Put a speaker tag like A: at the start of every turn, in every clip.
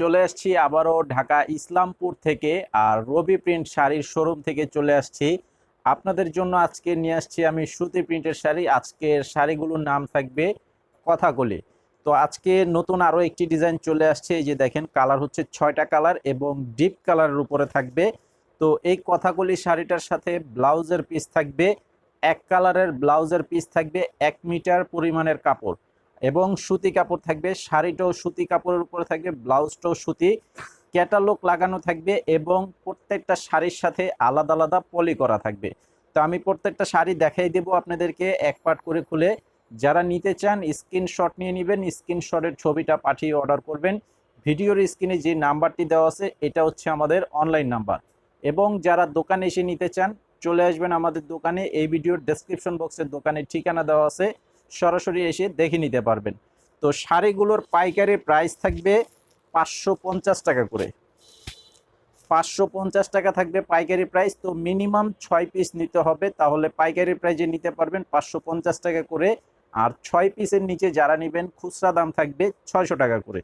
A: চলে আসছি আবারও ঢাকা ইসলামপুর থেকে আর রবি প্রিন্ট শাড়ির শোরুম থেকে চলে আসছি। আপনাদের জন্য আজকে নিয়ে আসছি আমি সুতি প্রিন্টের শাড়ি। আজকের শাড়িগুলোর নাম থাকবে কথাকলি। তো আজকে নতুন আরও একটি ডিজাইন চলে আসছে। এই যে দেখেন, কালার হচ্ছে ছয়টা কালার এবং ডিপ কালারের উপরে থাকবে। তো এই কথাকলি শাড়িটার সাথে ব্লাউজের পিস থাকবে। এক কালারের ব্লাউজের পিস থাকবে এক মিটার পরিমাণের কাপড়। এবং সুতি কাপড় থাকবে, শাড়িটাও সুতি কাপড়ের উপরে থাকবে, ব্লাউজটাও সুতি, ক্যাটালগ লাগানো থাকবে এবং প্রত্যেকটা শাড়ির সাথে আলাদা আলাদা পলি করা থাকবে। তো আমি প্রত্যেকটা শাড়ি দেখাই দেব আপনাদেরকে এক পার্ট করে খুলে। যারা নিতে চান, স্ক্রিনশট নিয়ে নেবেন, স্ক্রিনশটের ছবিটা পাঠিয়ে অর্ডার করবেন। ভিডিওর স্ক্রিনে যে নাম্বারটি দেওয়া আছে, এটা হচ্ছে আমাদের অনলাইন নাম্বার। এবং যারা দোকানে এসে নিতে চান, চলে আসবেন আমাদের দোকানে। এই ভিডিওর ডেসক্রিপশন বক্সের দোকানের ঠিকানা দেওয়া আছে। সরাসরি এসে দেখে নিতে পারবেন। তো শাড়িগুলোর পাইকারি প্রাইস থাকবে পাঁচশো পঞ্চাশ টাকা করে। পাঁচশো পঞ্চাশ টাকা থাকবে পাইকারি প্রাইস তো মিনিমাম ছয় পিস নিতে হবে। তাহলে পাইকারি প্রাইজে নিতে পারবেন পাঁচশো পঞ্চাশ টাকা করে। আর ছয় পিসের নিচে যারা নেবেন, খুচরা দাম থাকবে ছয়শো টাকা করে।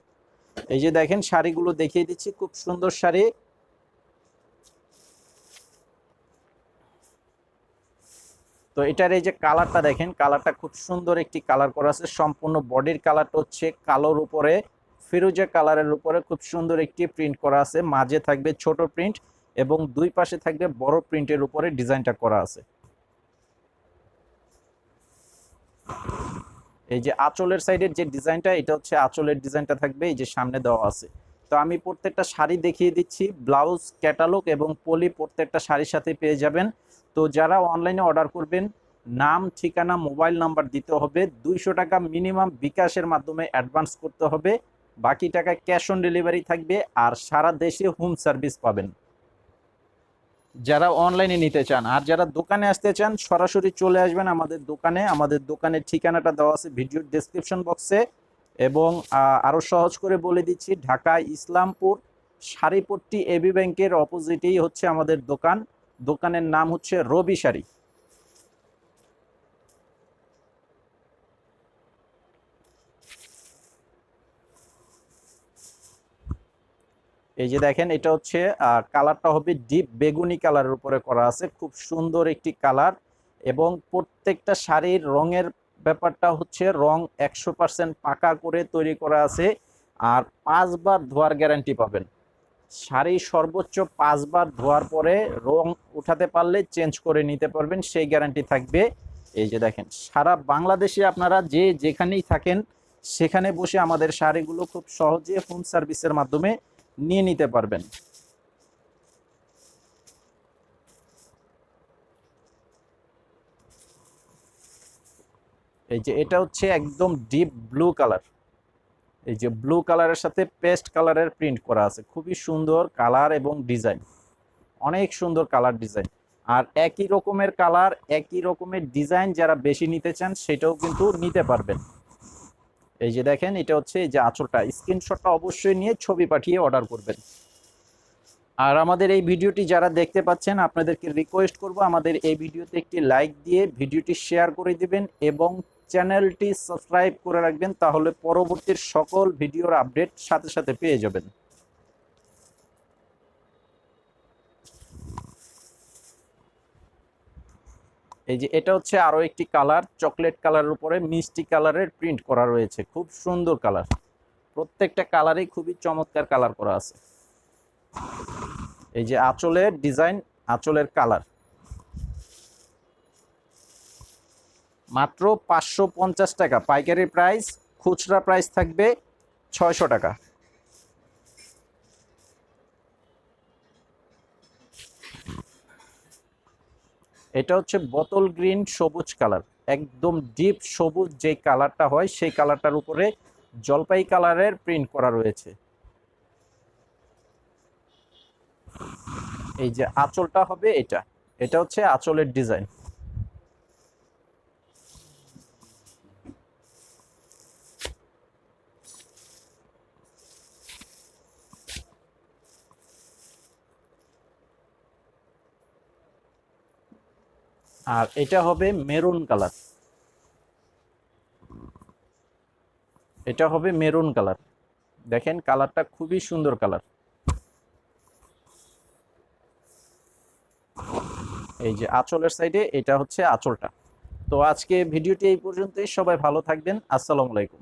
A: এই যে দেখেন, শাড়িগুলো দেখিয়ে দিচ্ছি। খুব সুন্দর শাড়ি। তো এটার এই যে কালারটা দেখেন, কালারটা খুব সুন্দর একটি কালার করা আছে। সম্পূর্ণ বডির কালারটা হচ্ছে কালোর উপরে, ফিরোজা কালারের উপরে খুব সুন্দর একটি প্রিন্ট করা আছে। মাঝে থাকবে ছোট প্রিন্ট এবং দুই পাশে থাকবে বড় প্রিন্টের উপরে ডিজাইনটা করা আছে। এই যে আঁচলের সাইডের যে ডিজাইনটা, এটা হচ্ছে আঁচলের ডিজাইনটা থাকবে, এই যে সামনে দেওয়া আছে। তো আমি প্রত্যেকটা শাড়ি দেখিয়ে দিচ্ছি, ব্লাউজ, ক্যাটালগ এবং পলি প্রত্যেকটা শাড়ির সাথে পেয়ে যাবেন। তো যারা অনলাইনে অর্ডার করবেন, নাম, ঠিকানা মোবাইল নাম্বার দিতে হবে, দুইশো টাকা মিনিমাম বিকাশের মাধ্যমে অ্যাডভান্স করতে হবে, বাকি টাকা ক্যাশ অন ডেলিভারি থাকবে আর সারা দেশে হোম সার্ভিস পাবেন। যারা অনলাইনে নিতে চান, আর যারা দোকানে আসতে চান, সরাসরি চলে আসবেন আমাদের দোকানে। আমাদের দোকানের ঠিকানাটা দেওয়া আছে ভিডিওর ডেসক্রিপশন বক্সে এবং আরও সহজ করে বলে দিচ্ছি, ঢাকা ইসলামপুর শাড়িপট্টি এবি ব্যাংকের অপোজিটেই হচ্ছে আমাদের দোকান। দোকানের নাম হচ্ছে রবি শাড়ি। এই যে দেখেন, এটা হচ্ছে কালারটা হবে ডিপ বেগুনি কালারের উপরে করা আছে। খুব সুন্দর একটি কালার এবং প্রত্যেকটা শাড়ির রঙের ব্যাপারটা হচ্ছে রং একশো পাকা করে তৈরি করা আছে। আর পাঁচবার ধোয়ার গ্যারান্টি পাবেন। শাড়ি সর্বোচ্চ পাঁচবার ধোয়ার পরে রং উঠাতে পারলে চেঞ্জ করে নিতে পারবেন, সেই গ্যারান্টি থাকবে। এই যে দেখেন, সারা বাংলাদেশে আপনারা যে যেখানেই থাকেন, সেখানে বসে আমাদের শাড়িগুলো খুব সহজে হোম সার্ভিসের মাধ্যমে নিয়ে নিতে পারবেন। এই যে এটা হচ্ছে একদম ডিপ ব্লু কালার এই যে ব্লু কালারের সাথে পেস্ট কালারের প্রিন্ট করা আছে। খুবই সুন্দর কালার এবং ডিজাইন। অনেক সুন্দর কালার ডিজাইন। আর একই রকমের কালার, একই রকমের ডিজাইন যারা বেশি নিতে চান, সেটাও কিন্তু নিতে পারবেন। এই যে দেখেন, এটা হচ্ছে এই যে আঁচলটা। স্ক্রিনশটটা অবশ্যই নিয়ে ছবি পাঠিয়ে অর্ডার করবেন। আর আমাদের এই ভিডিওটি যারা দেখতে পাচ্ছেন, আপনাদেরকে রিকোয়েস্ট করব আমাদের এই ভিডিওতে একটি লাইক দিয়ে ভিডিওটি শেয়ার করে দিবেন এবং চ্যানেলটি সাবস্ক্রাইব করে রাখবেন, তাহলে পরবর্তী সকল ভিডিওর আপডেট সাথে সাথে পেয়ে যাবেন। এই যে এটা হচ্ছে আরও একটি কালার, চকলেট কালারের উপরে মিষ্টি কালারের প্রিন্ট করা রয়েছে, খুব সুন্দর কালার। প্রত্যেকটা কালারই খুবই চমৎকার কালার করা আছে। এই যে আঁচলের ডিজাইন, আঁচলের কালার। মাত্র পাঁচশো পঞ্চাশ টাকা। পাইকারি প্রাইস খুচরা প্রাইস থাকবে ছয়শো টাকা। এটা হচ্ছে বোতল গ্রিন সবুজ কালার। একদম ডিপ সবুজ যে কালারটা হয়, সেই কালারটার উপরে জলপাই কালারের প্রিন্ট করা রয়েছে। এই যে আঁচলটা হবে এটা। এটা হচ্ছে আঁচলের ডিজাইন আর এটা হবে মেরুন কালার। এটা হবে মেরুন কালার। দেখেন কালারটা খুবই সুন্দর কালার। এই যে আঁচলের সাইডে এটা হচ্ছে আঁচলটা। তো আজকে ভিডিওটি এই পর্যন্তই। সবাই ভালো থাকবেন। আসসালামু আলাইকুম।